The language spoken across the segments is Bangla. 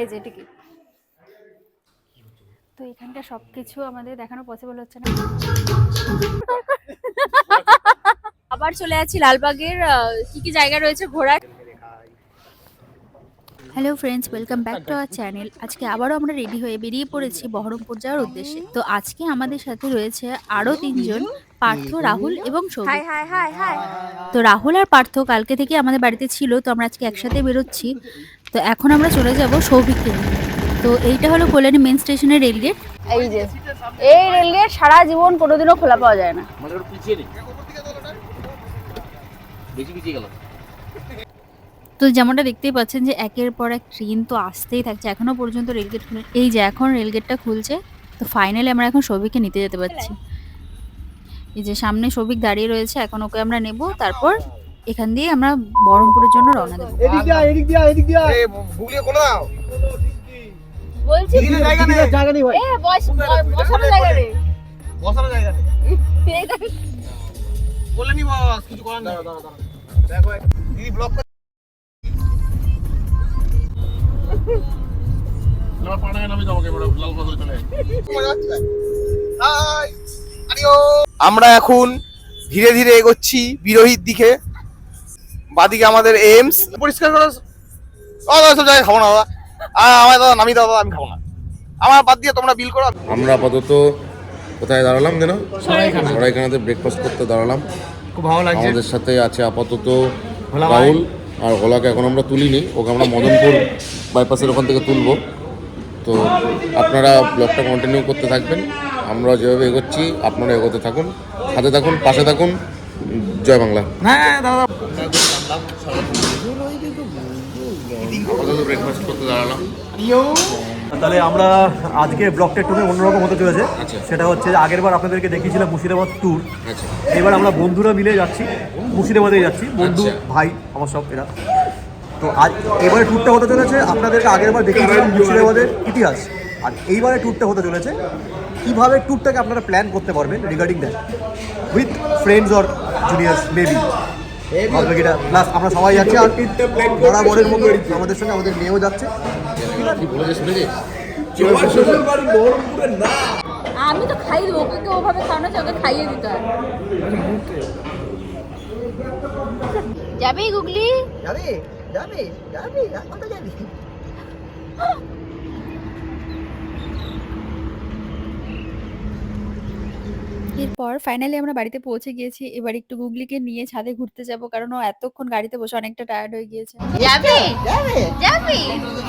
এই যে টিকিট তো এখানকার সব কিছু আমাদের দেখানো পসিবল হচ্ছে না। আবার চলে যাচ্ছি লালবাগের কি কি জায়গা রয়েছে ঘোরার? Hello friends welcome back to our channel আজকে আবারও আমরা রেডি হয়ে বেরিয়ে পড়েছি বহরমপুর যাওয়ার উদ্দেশ্যে। তো আজকে আমাদের সাথে রয়েছে আরও তিনজন পার্থ রাহুল এবং সৌভিক। তো রাহুল আর পার্থ কালকে থেকে আমাদের বাড়িতে ছিল তো আমরা আজকে একসাথে বেরোচ্ছি। তো এখন আমরা চলে যাব সৌভিককে তো এইটা হলো কল্যাণী মেন স্টেশনের রেলগেট এই যে এই রেলগেট সারা জীবন কোনোদিনও খোলা পাওয়া যায় না। তো যেমনটা দেখতেই পাচ্ছেন যে একের পর এক ট্রেন তো আসতেই থাকছে। এখনও পর্যন্ত রেলগেট খুলে এই যে এখন রেলগেটটা খুলছে তো ফাইনালি আমরা এখন সৌভিককে নিতে যেতে পারছি। এই যে সামনে সৌভিক দাঁড়িয়ে রয়েছে এখন ওকে আমরা নেব তারপর এখান দিয়ে আমরা বহরমপুরের জন্য রওনা দেবো। এদিক দিয়া এদিক দিয়া এদিক দিয়া এ গুগলে করে দাও। বলছি জায়গা নেই। জায়গা নেই ভাই। এ বস বসানো জায়গা নেই। বসার জায়গা নেই। বলে নি বস কিছু করার নেই। দাঁড়া দাঁড়া দেখো দিদি ব্লক এবার পানায় নামি তোমাকে এবার লাল বাজারে চলে আমরা এখন ধীরে ধীরে এগোচ্ছি বিরোহীর দিকে। বাদিকে আমাদের এইমস পরিষ্কার করো। ও সব জায়গায় খাব না দাদা। আ, আমার দাদা নামি দাদা আমি খাব না। আমার বাদ দিয়ে তোমরা বিল করো। আমরা আপাতত কোথায় দাঁড়ালাম যেন? সরাইখানাতে। ব্রেকফাস্ট করতে দাঁড়ালাম। খুব ভালো লাগছে। আমাদের সাথে আছে আপাতত রাহুল আর ওলাকে এখন আমরা তুলিনি। ওকে আমরা মদনপুর বাইপাসের ওখান থেকে তুলবো। তো আপনারা ব্লগটা কন্টিনিউ করতে থাকবেন। আমরা যেভাবে এগোচ্ছি আপনারা এগোতে থাকুন। হাতে থাকুন পাশে থাকুন। জয় বাংলা। হ্যাঁ দাদা। আপাতত ব্রেকফাস্ট করতে দাঁড়ালাম। তাহলে আমরা আজকে ব্লগটা একটু অন্যরকম হতে চলেছে। আচ্ছা। সেটা হচ্ছে আগের বার আপনাদেরকে দেখিয়েছিলাম মুর্শিদাবাদ ট্যুর আচ্ছা। এবার আমরা বন্ধুরা মিলে যাচ্ছি মুর্শিদাবাদে যাচ্ছি। বন্ধু আচ্ছা। ভাই আমার সব এরা। তো আজ এবারে ট্যুরটা হতে চলেছে। আপনাদেরকে আগের বার দেখিয়েছিলাম মুর্শিদাবাদের ইতিহাস। আর এইবারে ট্যুরটা হতে চলেছে। কীভাবে ট্যুরটাকে আপনারা প্ল্যান করতে পারবেন regarding that with friends or juniors maybe এটা প্লাস আমরা সবাই যাচ্ছি আর বরাবরের মতো আমাদের সঙ্গে আমাদের মেয়েও যাচ্ছে। আমি তো খাইয়ে দেবো ওকে ওভাবে খাওয়ানো চাই ওকে খাইয়ে দিতে হয় যাবে গুগলি? যাবে যাবে যাবে যাবি। এরপর ফাইনালি আমরা বাড়িতে পৌঁছে গিয়েছি। এবার একটু গুগলিকে নিয়ে ছাদে ঘুরতে যাব কারণ ও এতক্ষণ গাড়িতে বসে অনেকটা টায়ার্ড হয়ে গিয়েছে। যাবে? যাবে? যাবে?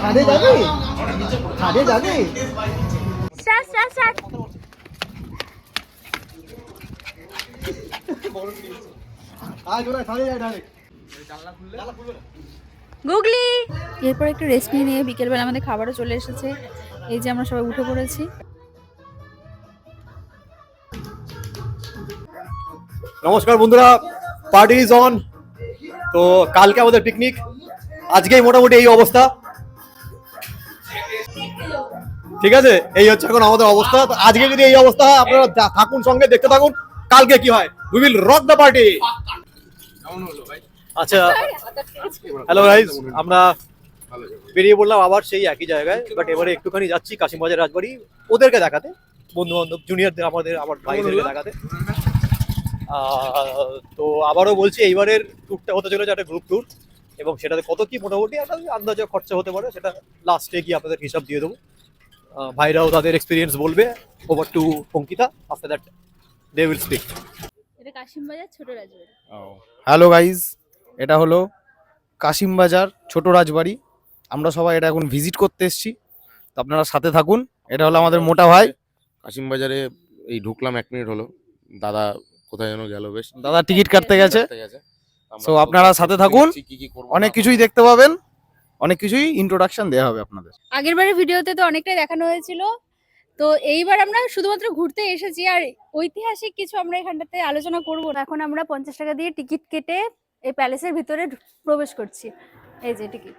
ছাদে যাবে? ছাদে যাবে? স্টার্ট স্টার্ট স্টার্ট আজ ওরা ছাদে যায় ডাইরেক্ট গুগলি! এরপর একটু রেস্ট নিয়ে নিয়ে বিকেলবেলা আমাদের খাবারও চলে এসেছে। এই যে আমরা সবাই উঠে পড়েছি। নমস্কার বন্ধুরা পার্টি ইজ অন তো কালকে আমাদের পিকনিক আজকেই মোটামুটি এই অবস্থা। ঠিক আছে? এই হচ্ছে এখন আমাদের অবস্থা। আজকে যদি এই অবস্থা আপনারা থাকুন সঙ্গে, দেখতে থাকুন, কালকে কি হয়। We will rock the party আচ্ছা হ্যালো গাইজ আমরা বেরিয়ে পড়লাম আবার সেই একই জায়গায় বাট এবারে একটুখানি যাচ্ছি কাশিমবাজার রাজবাড়ি। ওদেরকে দেখাতে বন্ধু বান্ধব জুনিয়রদের আমাদের, আমার ভাইদেরকে দেখাতে। তো আবারও বলছি এইবারের ট্যুরটা হতে চলেছে একটা গ্রুপ ট্যুর এবং সেটাতে কত কি মোটামুটি একটা আন্দাজে খরচা হতে পারে সেটা লাস্টে গিয়ে আপনাদের হিসাব দিয়ে দেবো। ভাইরাও তাদের এক্সপিরিয়েন্স বলবে over to Ankita after that they will speak এটা কাশিমবাজার ছোট রাজবাড়ি। হ্যালো গাইজ এটা হলো কাশিমবাজার ছোট রাজবাড়ি। আমরা সবাই এটা এখন ভিজিট করতে এসেছি। তো আপনারা সাথে থাকুন এটা হলো আমাদের মোটা ভাই। কাশিম বাজারে এই ঢুকলাম এক মিনিট হলো। দাদা কোথায় যেন গেল বেশ। দাদা টিকিট কাটতে গেছে। So, আপনারা সাথে থাকুন। অনেক কিছুই দেখতে পাবেন। অনেক কিছুই ইন্ট্রোডাকশন দেওয়া হবে আপনাদের। আগের বারের ভিডিওতে তো অনেকটাই দেখানো হয়েছিল। তো এইবার আমরা শুধুমাত্র ঘুরতে এসেছি আর ঐতিহাসিক কিছু আমরা এখানটাতে আলোচনা করব না। এখন আমরা পঞ্চাশ টাকা দিয়ে টিকিট কেটে এই প্যালেসের ভিতরে প্রবেশ করছি। এই যে টিকিট।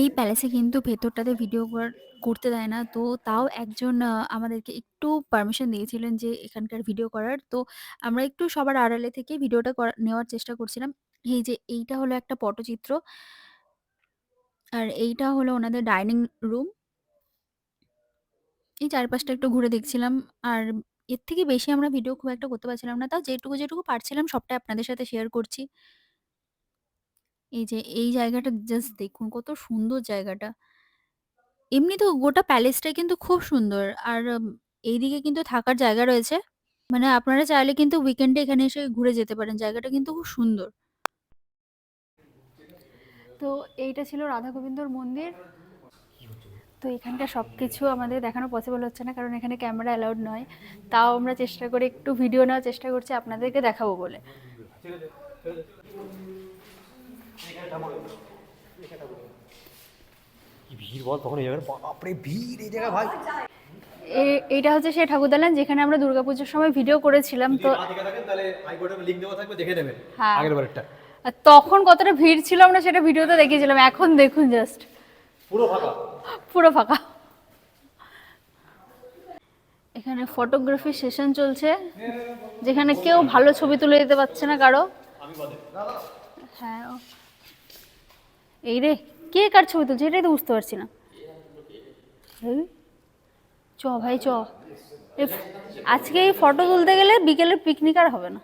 এই প্যালেসে কিন্তু ভেতরটাতে ভিডিও করার করতে দেয় না। তো তাও একজন আমাদেরকে একটু পারমিশন দিয়েছিলেন যে এখানকার ভিডিও করার। তো আমরা একটু সবার আড়ালে থেকে ভিডিওটা করা নেওয়ার চেষ্টা করছিলাম। এই যে এইটা হলো একটা পটচিত্র। আর এইটা হলো ওনাদের ডাইনিং রুম। এই চারপাশটা একটু ঘুরে দেখছিলাম। আর এর থেকে বেশি আমরা ভিডিও খুব একটা করতে পারছিলাম না। তাও যেটুকু, যেটুকু পারছিলাম সবটাই আপনাদের সাথে শেয়ার করছি। এই যে এই জায়গাটা জাস্ট দেখুন কত সুন্দর জায়গাটা। এমনি তো গোটা প্যালেসটাই কিন্তু খুব সুন্দর। আর এইদিকে কিন্তু থাকার জায়গা রয়েছে। মানে আপনারা চাইলে কিন্তু উইকেন্ডে এখানে এসে ঘুরে যেতে পারেন। জায়গাটা কিন্তু খুব সুন্দর। তো এইটা ছিল রাধা গোবিন্দর মন্দির। তো এখানকার সব কিছু আমাদের দেখানো পসিবল হচ্ছে না, কারণ এখানে ক্যামেরা অ্যালাউড নয়। তাও আমরা চেষ্টা করে একটু ভিডিও নেওয়ার চেষ্টা করছি, আপনাদেরকে দেখাবো বলে। ভিড় বল তখন এই জায়গায় বাপরে ভিড় এই জায়গায় ভাই এইটা হচ্ছে সেই ঠাকুরদালান যেখানে আমরা দুর্গাপুজোর সময় ভিডিও করেছিলাম তো হ্যাঁ। তখন কতটা ভিড় ছিল আমরা সেটা ভিডিওতে দেখিয়েছিলাম। এখন দেখুন জাস্ট পুরো ফাঁকা পুরো ফাঁকা। এখানে ফটোগ্রাফি সেশন চলছে। যেখানে কেউ ভালো ছবি তুলে দিতে পারছে না কারও। হ্যাঁ। এই রে কে কার ছবি তুলছে এটাই তো বুঝতে পারছি না। চ ভাই, চ। আজকে এই ফটো তুলতে গেলে বিকেলে পিকনিক আর হবে না।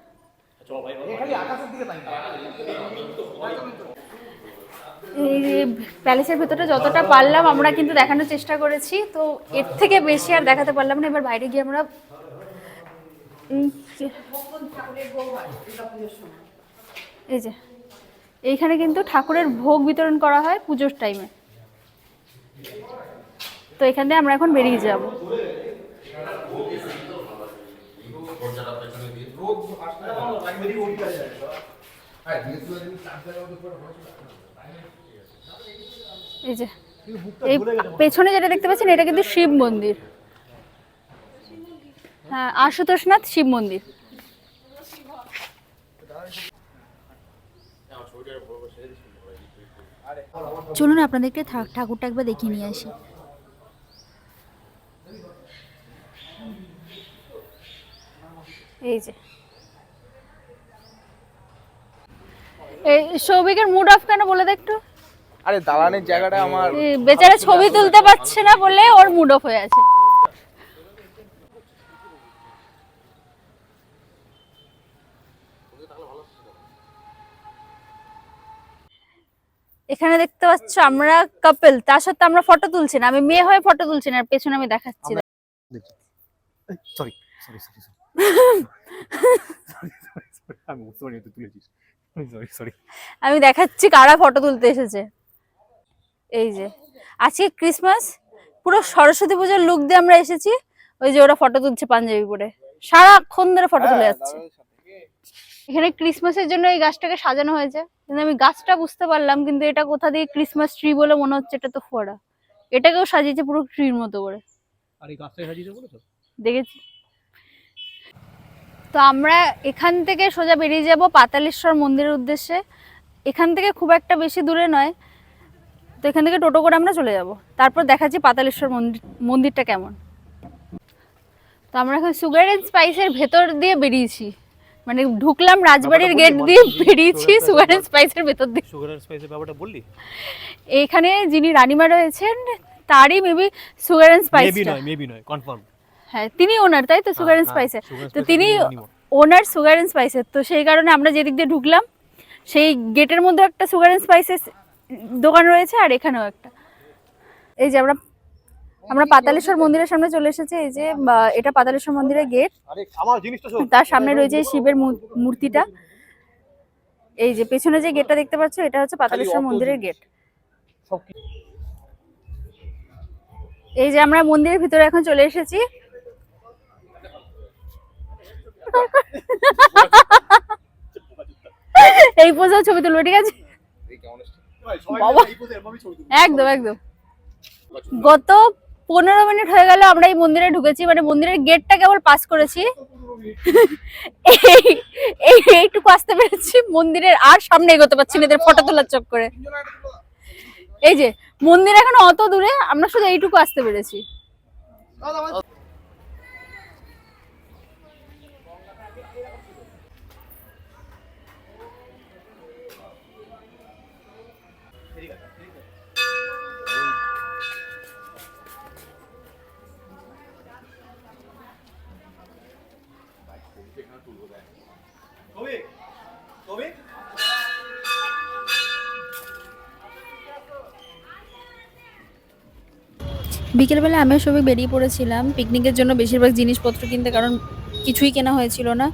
প্যালেসের ভেতরটা যতটা পারলাম আমরা কিন্তু দেখানোর চেষ্টা করেছি, তো এর থেকে বেশি আর দেখাতে পারলাম না এবার বাইরে গিয়ে আমরা এই যে এইখানে কিন্তু ঠাকুরের ভোগ বিতরণ করা হয় পুজোর টাইমে তো এখান থেকে আমরা এখন বেরিয়ে যাব। এই যে, এই পেছনে যেটা দেখতে পাচ্ছেন, এটা কিন্তু শিব মন্দির। হ্যাঁ আশুতোষনাথ শিব মন্দির। চলুন আপনাদেরকে ঠাকুরটা একবার দেখিয়ে নিয়ে আসি। এই যে। এই সৌভিকের মুড অফ কেন বলে দে একটু? আরে দালানের জায়গাটা আমার বেচারা ছবি তুলতে পারছে না বলে ওর মুড অফ হয়ে আছে। এখানে দেখতে পাচ্ছ আমরা কাপল তার সাথে আমরা ফটো তুলছি না আমি মেয়ে হয়ে ফটো তুলছি না আর পেছনে আমি দেখাচ্ছি। সরি আমি সরি সরি দেখাচ্ছি কারা ফটো তুলতে এসেছে। এই যে আজকে ক্রিসমাস পুরো সরস্বতী পুজোর লুক দিয়ে আমরা এসেছি। ওই যে ওরা ফটো তুলছে পাঞ্জাবি পরে। সারাক্ষণ ধরে ফটো তুলে যাচ্ছে। এখানে ক্রিসমাসের জন্য এই গাছটাকে সাজানো হয়েছে। কিন্তু আমি গাছটা বুঝতে পারলাম কিন্তু এটা কোথা দিয়ে ক্রিসমাস ট্রি বলে মনে হচ্ছে এটা তো ফোয়ারা। এটাকেও সাজিয়েছে পুরো ট্রির মতো করে। আর এই গাছটাকে সাজিয়েছে বলেছ? দেখেছি। তো আমরা এখান থেকে সোজা বেরিয়ে যাব পাতালেশ্বর মন্দিরের উদ্দেশ্যে। এখান থেকে খুব একটা বেশি দূরে নয়। তো এখান থেকে টোটো করে আমরা চলে যাব। তারপর দেখাচ্ছি পাতালেশ্বর মন্দির মন্দিরটা কেমন। তো আমরা এখন সুগার অ্যান্ড স্পাইসের ভেতর দিয়ে বেরিয়েছি। মানে ঢুকলাম রাজবাড়ির গেট দিয়ে বেরিয়েছি সুগার অ্যান্ড স্পাইসের ভেতর দিয়ে। সুগার অ্যান্ড স্পাইসের ব্যাপারটা বললি? এখানে যিনি রানিমা রয়েছেন তারই maybe sugar and spice maybe নয় মেবি নয় কনফার্ম হ্যাঁ তিনি ওনার তাই তো? সুগার অ্যান্ড হ্যাঁ, স্পাইসের তো তিনি তিনি ওনার সুগার অ্যান্ড স্পাইসের তো সেই কারণে আমরা যেদিক দিয়ে ঢুকলাম সেই গেটের মধ্যে একটা সুগার অ্যান্ড স্পাইসেস দোকান রয়েছে আর এখানেও একটা। এই যে আমরা আমরা পাতালেশ্বর মন্দিরের সামনে চলে এসেছি এই যে বা, এটা পাতালেশ্বর মন্দিরের গেট। আরে আমার জিনিসটা শোন। তার সামনে রয়েছে শিবের মূ- মূর্তিটা। এই যে পেছনে যে গেটটা দেখতে পাচ্ছ এটা হচ্ছে পাতালেশ্বর মন্দিরের গেট। এই যে আমরা মন্দিরের ভিতরে এখন চলে এসেছি। এই পোজেও ছবি তুলবো ঠিক আছে? একদম একদম। গত পনেরো মিনিট হয়ে গেল আমরা এই মন্দিরে ঢুকেছি মানে মন্দিরের গেটটা কেবল পাস করেছি। এই আসতে পেরেছি, মন্দিরের আর সামনে এগোতে পারছি না, এদের ফটো তোলার চক করে এই যে, মন্দির এখন অত দূরে, আমরা শুধু এইটুকু আসতে পেরেছি। বিকেলবেলা আমিও সবাই বেরিয়ে পড়েছিলাম। পিকনিকের জন্য বেশিরভাগ জিনিসপত্র কিনতে কারণ কিছুই কেনা হয়েছিল না।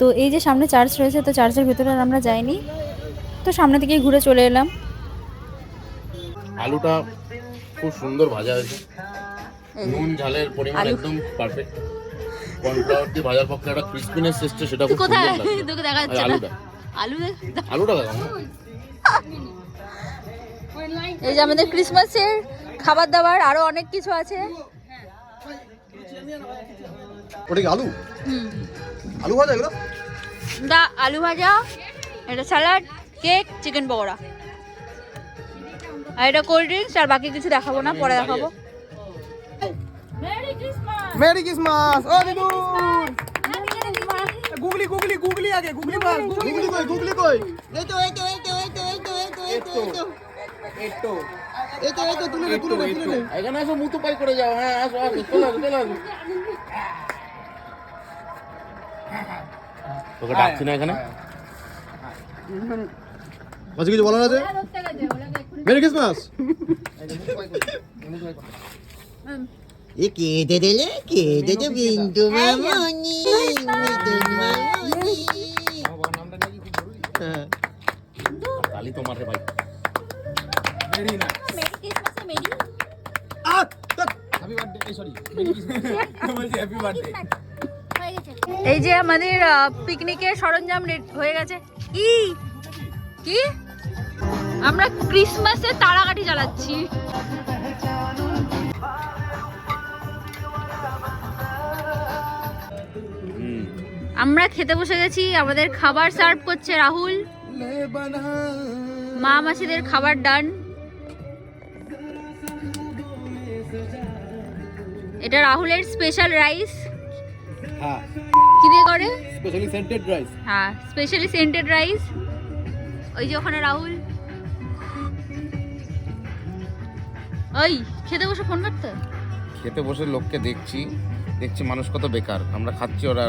তো এই যে সামনে চার্চ রয়েছে তো চার্চের ভেতরে আর আমরা যাইনি। তো সামনে থেকেই ঘুরে চলে এলাম। আলুটা খুব সুন্দর ভাজা হয়েছে। নুন ঝালের পরিমাণ একদম পারফেক্ট কর্নফ্লাওয়ার দিয়ে ভাজার পক্ষে একটা ক্রিসপিনেস এসছে সেটা খুব সুন্দর লাগছে। তোকে দেখা আর আলুটা আলু আলুটা দেখো। এই যে আমাদের ক্রিসমাসের খাবার দাবার আরও অনেক কিছু আছে। ওটা কি আলু? আলু ভাজা এগুলো? দা আলু ভাজা এটা স্যালাড কেক চিকেন পকোড়া। আর এটা কোল্ড ড্রিঙ্কস আর বাকি কিছু দেখাবো না পরে দেখাবো। মেরি ক্রিসমাস ও দিদু গুগলি গুগলি গুগলি আগে গুগলি মার গুগলি কই গুগলি কই এই তো এই তো এই তো এই তো এই তো এই তো এই তো এই তো এই তো এই তো তুলে তুলে তুলে এখানে আসো মুতু পাই করে যাও। হ্যাঁ আসো আসো চলে আসো তোকে ডাকছি না এখানে? কিছু বলার আছে? মেরি ক্রিসমাস এ কেঁদে এই যে আমাদের পিকনিকের সরঞ্জাম হয়ে গেছে। কি? কি? আমরা ক্রিসমাসে তারাকাটি জ্বালাচ্ছি। আমরা খেতে বসে গেছি আমাদের খাবার সার্ভ করছে রাহুল। মা মাসিদের খাবার ডান এটা রাহুলের স্পেশাল রাইস হ্যাঁ। কি দিয়ে করে? স্পেশালি সেন্টেড রাইস হ্যাঁ স্পেশালি সেন্টেড রাইস ওই যে ওখানে রাহুল। ওই খেতে বসে ফোন করতে। খেতে বসে লোককে দেখছি দেখছি মানুষ কত বেকার। আমরা খাচ্ছি ওরা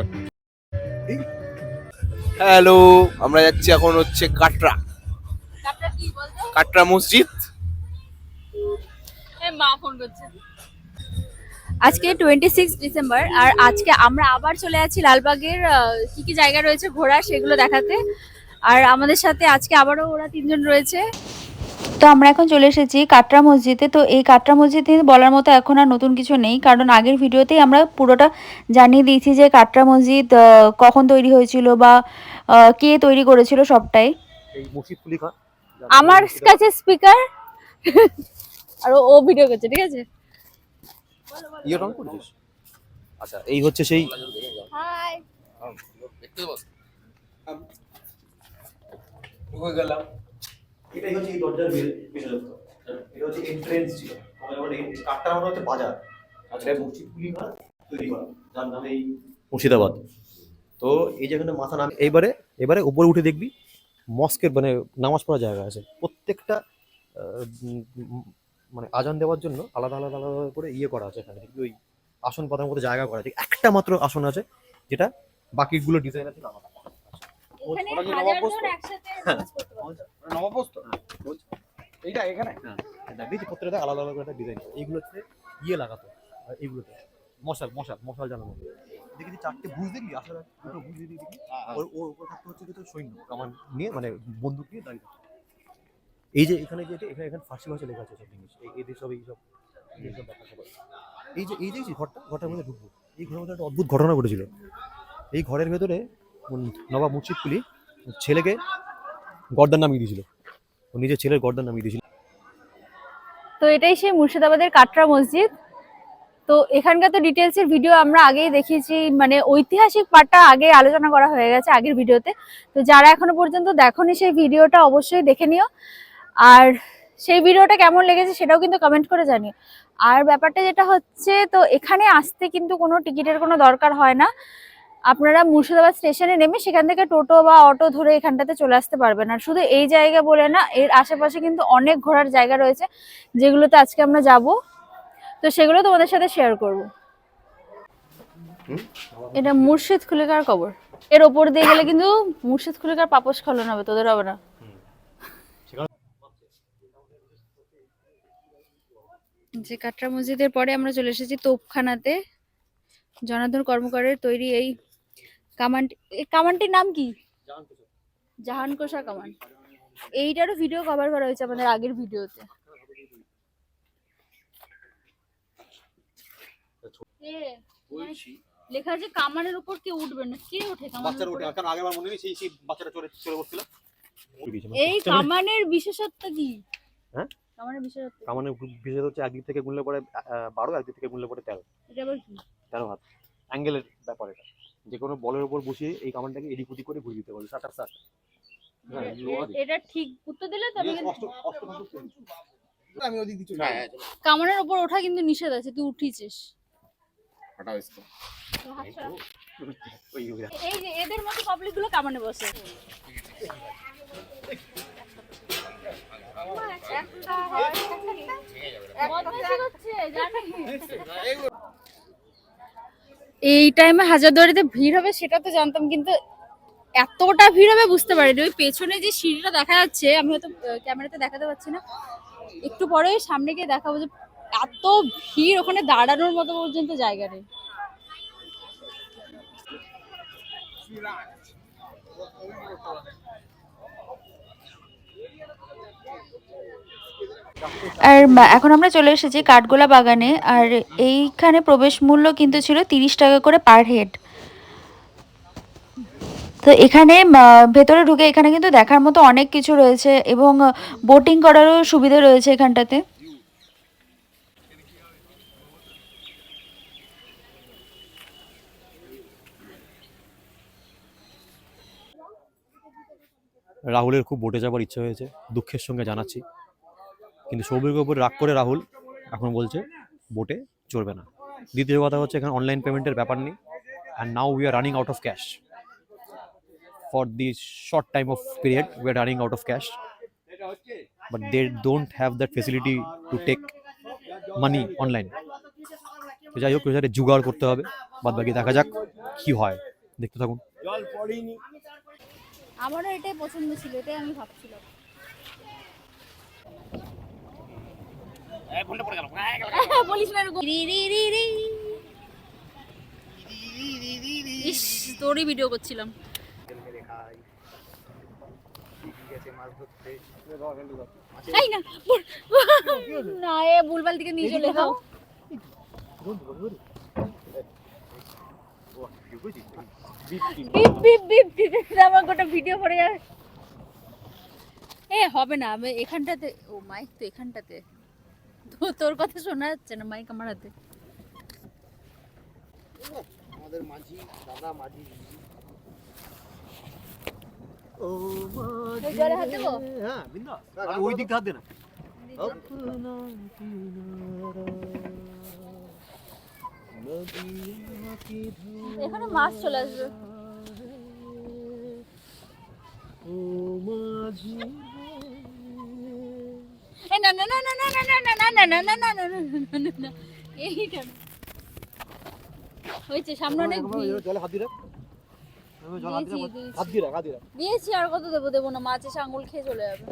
হ্যালো আমরা যাচ্ছি এখন হচ্ছে কাটরা। কাটরা মসজিদ। মা ফোন করছে। আজকে টোয়েন্টি সিক্স ডিসেম্বর আর আজকে আমরা আবার চলে আছি লালবাগের আহ, কি কি জায়গা রয়েছে ঘোরা সেগুলো দেখাতে। আর আমাদের সাথে আজকে আবারও ওরা তিনজন রয়েছে। তো আমরা এখন চলে এসেছি কাটরা মসজিদে। তো এই কাটরা মসজিদ নিয়ে বলার মতো এখন আর নতুন কিছু নেই কারণ আগের ভিডিওতেই আমরা পুরোটা জানিয়ে দিয়েছি যে কাটরা মসজিদ কখন তৈরি হয়েছিল বা কে তৈরি করেছিল সবটাই। আমার কাছে স্পিকার আর ও- ভিডিও করছে ঠিক আছে? ইয়ে আচ্ছা এই হচ্ছে সেই হাই এটাই হচ্ছে এই দরজার বিশেষত্ব এটা হচ্ছে এন্ট্রেন্স ছিল। কাঠটা হচ্ছে বাজার। আচ্ছা মসজিদ তৈরি করা। যার নামে এই মুর্শিদাবাদ। তো এই যেখানে মাথা নাম এইবারে, এবারে উপরে উঠে দেখবি মস্কের মানে নামাজ পড়ার জায়গা আছে। প্রত্যেকটা মানে আজান দেওয়ার জন্য আলাদা আলাদা আলাদা করে ইয়ে করা আছে এখানে। ওই আসন পাতার মতো জায়গা করা আছে। একটা মাত্র আসন আছে, যেটা বাকিগুলো ডিজাইন আছে আলাদা। ওরা হাজার জন একসাথে নবপ্রস্ত এইটা এখানে? দেখবি প্রত্যেকটা আলাদা আলাদা করে একটা ডিজাইন এইগুলো হচ্ছে ইয়ে লাগাতো আর এইগুলোতে। মশাল মশাল মশাল জ্বালানো। দেখি চারটে ভুজ দেখবি? আসলে দুটো ভুজ দিয়ে দেখবি ওর ওর উপর থাকতে হচ্ছে কিন্তু সৈন্য। কামান নিয়ে মানে বন্দুক নিয়ে দাঁড়িয়ে থাকতো। এই যে এখানে যে এখানে এখানে ফার্সি ভাষা লেখা আছে সব জিনিস এই এদের সব এইসব এইসব ব্যাপার স্যাপার। এই যে এই দেখছি ঘরটা ঘরটার মধ্যে ঢুকবো। এই ঘরের মধ্যে একটা অদ্ভুত ঘটনা ঘটেছিল। এই ঘরের ভেতরে নবাব মুর্শিদ কুলি ছেলেকে গর্দান নামিয়ে দিয়েছিল। ও নিজের ছেলের গর্দান নামিয়ে দিয়েছিল। তো এটাই সেই মুর্শিদাবাদের কাটরা মসজিদ। তো এখানকার তো ডিটেলস এর ভিডিও আমরা আগেই দেখিয়েছি মানে ঐতিহাসিক পার্টটা আগে আলোচনা করা হয়ে গেছে আগের ভিডিওতে তো যারা এখনও পর্যন্ত দেখোনি সেই ভিডিওটা অবশ্যই দেখে নিও। আর সেই ভিডিওটা কেমন লেগেছে সেটাও কিন্তু কমেন্ট করে জানিও। আর ব্যাপারটা যেটা হচ্ছে, তো এখানে আসতে কিন্তু কোনো টিকিটের কোনো দরকার হয় না। আপনারা মুর্শিদাবাদ স্টেশনে নেমে সেখান থেকে টোটো বা অটো ধরে এখানটাতে চলে আসতে পারবেন। আর শুধু এই জায়গা বলে না এর আশেপাশে কিন্তু অনেক ঘোরার জায়গা রয়েছে যেগুলোতে আজকে আমরা যাব। তো সেগুলো তোমাদের সাথে শেয়ার করব। এটা মুর্শিদ খুলিকার কবর। এর ওপর দিয়ে গেলে কিন্তু মুর্শিদ খুলিকার পাপস খলন হবে তোদের হবে না। যে কাটরা মসজিদের পরে আমরা চলে এসেছি তোপখানাতে। জনার্দন কর্মকারের তৈরি এই কামানটি এই কামানটির নাম কি? জাহান কোষা। কামান এইটারও ভিডিও কভার করা হয়েছে আমাদের আগের ভিডিওতে লেখা আছে কামানের উপর কেউ উঠবে না? কে ওঠে কামানের উপরে? কারণ আগেবার মনে নেই সেই সেই বাচ্চাটা চলে চলে বসছিল। এই কামানের বিশেষত্ব কি? হ্যাঁ? কামানের বিশেষত্ব কামানে বিশেষ হচ্ছে একদিক থেকে গুনলে পরে আহ, বারো একদিক থেকে গুনলে পরে তেরো। এটা আবার কি? তেরো হাত। অ্যাঙ্গেলের ব্যাপার এটা। যে কোনো বলের উপর বসিয়ে এই কামানটাকে এদিক ওদিক করে ঘুরিয়ে দিতে পারবে ষাট হ্যাঁ, এ- এটা ঠিক উত্তর দিলে তবে কিন্তু আমি ওদিক দিচ্ছি কামানের উপর ওঠা কিন্তু নিষেধ আছে তুই উঠিছিস। ইসকো। এই যে এদের মতো পাবলিকগুলো কামানে বসে। বদমাইশি করছে, জানি। এই টাইমে হাজারদুয়ারিতে ভিড় হবে সেটা তো জানতাম, কিন্তু এতটা ভিড় হবে বুঝতে পারিনি। ওই পেছনে যে সিঁড়িটা দেখা যাচ্ছে, আমি হয়তো ক্যামেরাতে দেখাতে পারছি না। একটু পরে সামনে গিয়ে দেখাবো যে এত ভিড় ওখানে দাঁড়ানোর মতো পর্যন্ত জায়গা নেই। আর এখন আমরা চলে এসেছি কাঠগোলা বাগানে, আর এইখানে প্রবেশ মূল্য কিন্তু ছিল তিরিশ টাকা করে পার হেড তো এখানে ভেতরে ঢুকে এখানে কিন্তু দেখার মতো অনেক কিছু রয়েছে এবং বোটিং করারও সুবিধা রয়েছে এখানটাতে। রাহুলের খুব বোটে যাবার ইচ্ছে হয়েছে, দুঃখের সঙ্গে জানাচ্ছি। কিন্তু সৌভিকের উপর রাগ করে রাহুল এখন বলছে বোটে চড়বে না। দ্বিতীয় কথা হচ্ছে এখানে অনলাইন পেমেন্টের ব্যাপার নেই। And now we are running out of cash for the short time of period we are running out of cash but they don't have that facility to take money online তো যাই হোক জোগাড় করতে হবে। বাদ বাকি দেখা যাক কি হয়। দেখতে থাকুন। আমারও এটাই পছন্দ ছিল এটাই আমি ভাবছিলাম। বলিস না এরকম। রি রি রি রি। ইস তোরই ভিডিও করছিলাম। এই না না এ ভুলভাল দিকে নিয়ে চলে যাও। বিপ বিপ বিপ দিতে দিতে আমার গোটা ভিডিও পড়ে যাবে। এ হবে না আমি এখানটাতে ও মাইক তো এখানটাতে। তো তোর কথা শোনা যাচ্ছে না মাইক আমার হাতে। আমাদের মাঝি দাদা মাঝি হ্যাঁ বিন্দাস। ওই দিকটা হাত দে না। এখানে মাছ চলে আসবে। এ না না না না না না না না না না না না না না না না। হয়েছে সামনে অনেক জলে হাত। দিয়েছি, আর কত দেবো দেবো না মাছ এসে আঙুল খেয়ে চলে যাবে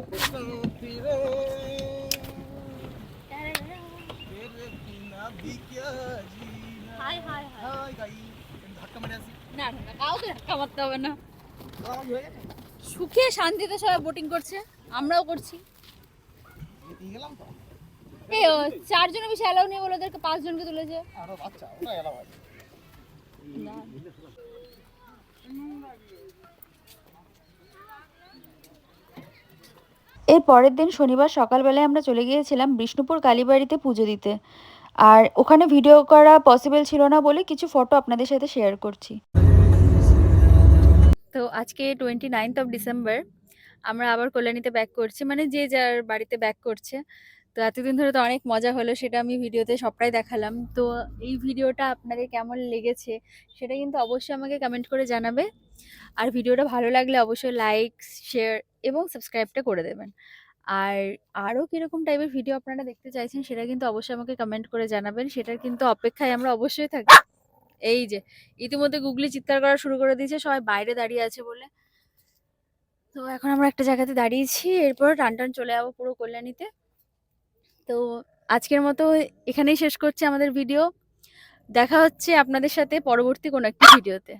না না না কাউকে ধাক্কা মারতে হবে না সুখে শান্তিতে সবাই বোটিং করছে আমরাও করছি এই চারজনের বেশি অ্যালাউ নেই বলে ওদেরকে পাঁচজনকে তুলেছে। না। এর পরের দিন শনিবার সকালবেলায় আমরা চলে গিয়েছিলাম বিষ্ণুপুর কালীবাড়িতে পুজো দিতে। আর ওখানে ভিডিও করা পসিবল ছিল না বলে কিছু ফটো আপনাদের সাথে শেয়ার করছি। তো আজকে টোয়েন্টি নাইনথ অফ ডিসেম্বর আমরা আবার কল্যাণীতে ব্যাক করছি। মানে যে যার বাড়িতে ব্যাক করছে। তো এতদিন ধরে তো অনেক মজা হলো, সেটা আমি ভিডিওতে সবটাই দেখালাম। তো এই ভিডিওটা আপনাদের কেমন লেগেছে, সেটা কিন্তু অবশ্যই আমাকে কমেন্ট করে জানাবে। আর ভিডিওটা ভালো লাগলে অবশ্যই লাইক শেয়ার এবং সাবস্ক্রাইবটা করে দেবেন। আর আরও কীরকম টাইপের ভিডিও আপনারা দেখতে চাইছেন, সেটা কিন্তু অবশ্যই আমাকে কমেন্ট করে জানাবেন। সেটার কিন্তু অপেক্ষায় আমরা অবশ্যই থাকি এই যে, ইতিমধ্যে গুগলি চিৎকার করা শুরু করে দিয়েছে, সবাই বাইরে দাঁড়িয়ে আছে বলে। তো এখন আমরা একটা জায়গাতে দাঁড়িয়েছি, এরপর টান টান চলে যাব পুরো কল্যাণীতে। তো আজকের মতো এখানেই শেষ করছি আমাদের ভিডিও। দেখা হচ্ছে আপনাদের সাথে পরবর্তী কোনো একটা ভিডিওতে।